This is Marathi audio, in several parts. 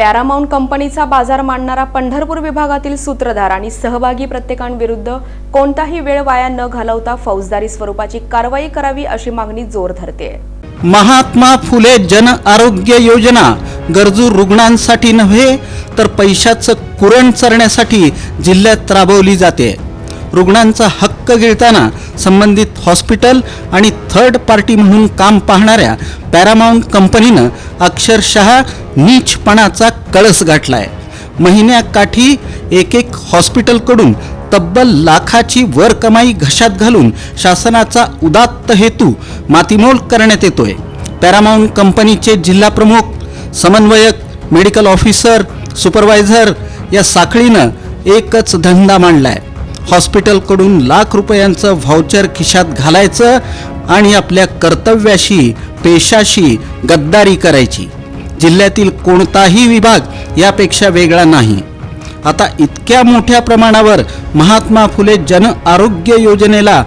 पॅरामाऊंट कंपनीचा बाजार मांडणारा पंढरपूर विभागातील सूत्रधार आणि सहभागी प्रत्येकांविरुद्ध कोणताही वेळ वाया न घालवता फौजदारी स्वरूपाची कारवाई करावी अशी मागणी जोर धरते महात्मा फुले जन आरोग्य योजना. गरजू रुग्णांसाठी नव्हे तर पैशाचं कुरण चरण्यासाठी जिल्ह्यात राबवली जाते. रुग्णांचा हक्क गिळताना संबंधित हॉस्पिटल आणि थर्ड पार्टी म्हणून काम पाहणाऱ्या पॅरामाऊंट कंपनीनं अक्षरशः नीचपणाचा कळस गाठलाय. महिन्याकाठी एक एक हॉस्पिटलकडून तब्बल लाखाची वर कमाई घशात घालून शासनाचा उदात्त हेतू मातीमोल करण्यात येतोय. पॅरामाऊंट कंपनीचे जिल्हा प्रमुख समन्वयक मेडिकल ऑफिसर सुपरवायझर या साखळीनं एकच धंदा मांडलाय. हॉस्पिटलकडून लाख रुपयांचं व्हाउचर खिशात घालायचं आणि आपल्या कर्तव्याशी पेशाशी गद्दारी करायची. जिल्ह्यातील कोणताही विभाग यापेक्षा वेगळा नाही. आता इतक्या मोठ्या प्रमाणावर महात्मा फुले जन आरोग्य योजनेला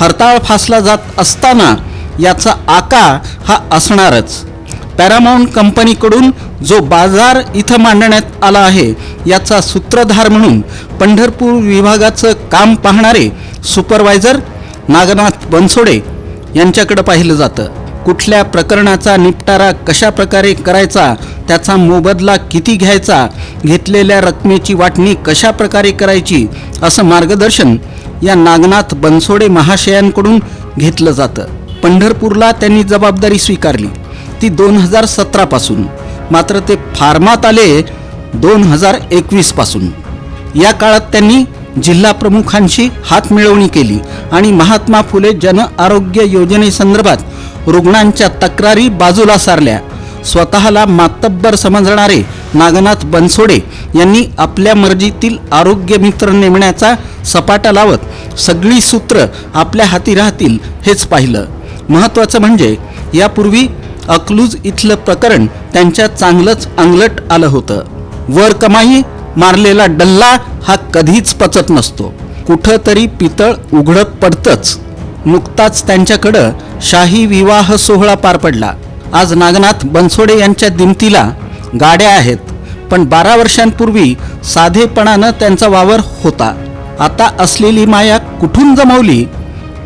हरताळ फासला जात असताना याचा आका हा असणारच. पॅरामाऊंट कंपनीकडून जो बाजार इथं मांडण्यात आला आहे याचा सूत्रधार म्हणून पंढरपूर विभागाचं काम पाहणारे सुपरवायझर नागनाथ बनसोडे यांच्याकडे पाहिलं जातं. कुठल्या प्रकरणाचा निपटारा कशा प्रकारे करायचा त्याचा मोबदला किती घ्यायचा घेतलेल्या रकमेची वाटणी कशा प्रकारे करायची असं मार्गदर्शन या नागनाथ बनसोडे महाशयांकडून घेतलं जातं. पंढरपूरला त्यांनी जबाबदारी स्वीकारली. ती दोन हजार सतरापासून मात्र ते फार्मात आले दोन हजार एकवीसपासून या काळात त्यांनी जिल्हा प्रमुखांशी हात मिळवणी केली आणि महात्मा फुले जन आरोग्य योजनेसंदर्भात रुग्णांच्या तक्रारी बाजूला सारल्या. स्वतःला मातब्बर समजणारे नागनाथ बनसोडे यांनी आपल्या मर्जीतील आरोग्य मित्र नेमण्याचा सपाटा लावत सगळी सूत्र आपल्या हाती राहतील हेच पाहिलं. महत्त्वाचं म्हणजे यापूर्वी अकलूज इथलं प्रकरण त्यांच्या चांगलंच अंगलट आलं होतं. वर कमाई मारलेला डल्ला हा कधीच पचत नसतो. कुठं तरी पितळ उघडत पडतंच. नुकताच त्यांच्याकडं शाही विवाह सोहळा पार पडला. आज नागनाथ बनसोडे यांच्या दिमतीला गाड्या आहेत पण बारा वर्षांपूर्वी साधेपणानं त्यांचा वावर होता. आता असलेली माया कुठून जमवली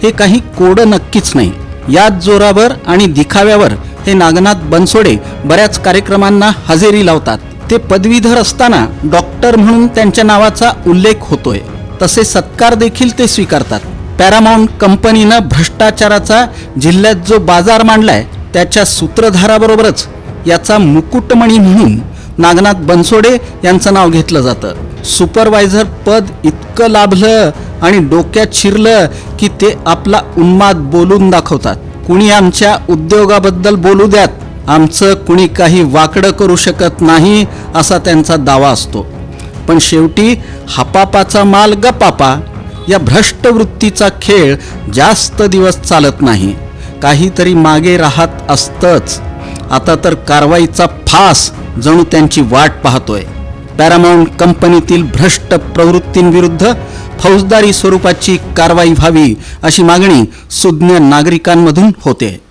हे काही कोडं नक्कीच नाही. याच जोरावर आणि दिखाव्यावर हे नागनाथ बनसोडे बऱ्याच कार्यक्रमांना हजेरी लावतात. ते पदवीधर असताना डॉक्टर म्हणून त्यांच्या नावाचा उल्लेख होतोय. तसे सत्कार देखील ते स्वीकारतात. पॅरामाऊंट कंपनीनं भ्रष्टाचाराचा जिल्ह्यात जो बाजार मांडलाय त्याच्या सूत्रधाराबरोबरच याचा मुकुटमणी म्हणून नागनाथ बनसोडे यांचं नाव घेतलं जातं. सुपरवायझर पद इतकं लाभलं आणि डोक्यात शिरलं की ते आपला उन्माद बोलून दाखवतात. कुणी आमच्या उद्योगाबद्दल बोलू द्यात? आमचं कुणी काही वाकडं करू शकत नाही असा त्यांचा दावा असतो. पण शेवटी हापापाचा माल गपापा या भ्रष्ट वृत्तीचा खेळ जास्त दिवस चालत नाही. काहीतरी मागे राहत असतंच. आता तर कारवाईचा फास जणू त्यांची वाट पाहतोय. पॅरामाऊंट कंपनीतील भ्रष्ट प्रवृत्तींविरुद्ध फौजदारी स्वरूपाची कारवाई व्हावी अशी मागणी सुज्ञ नागरिकांमधून होते.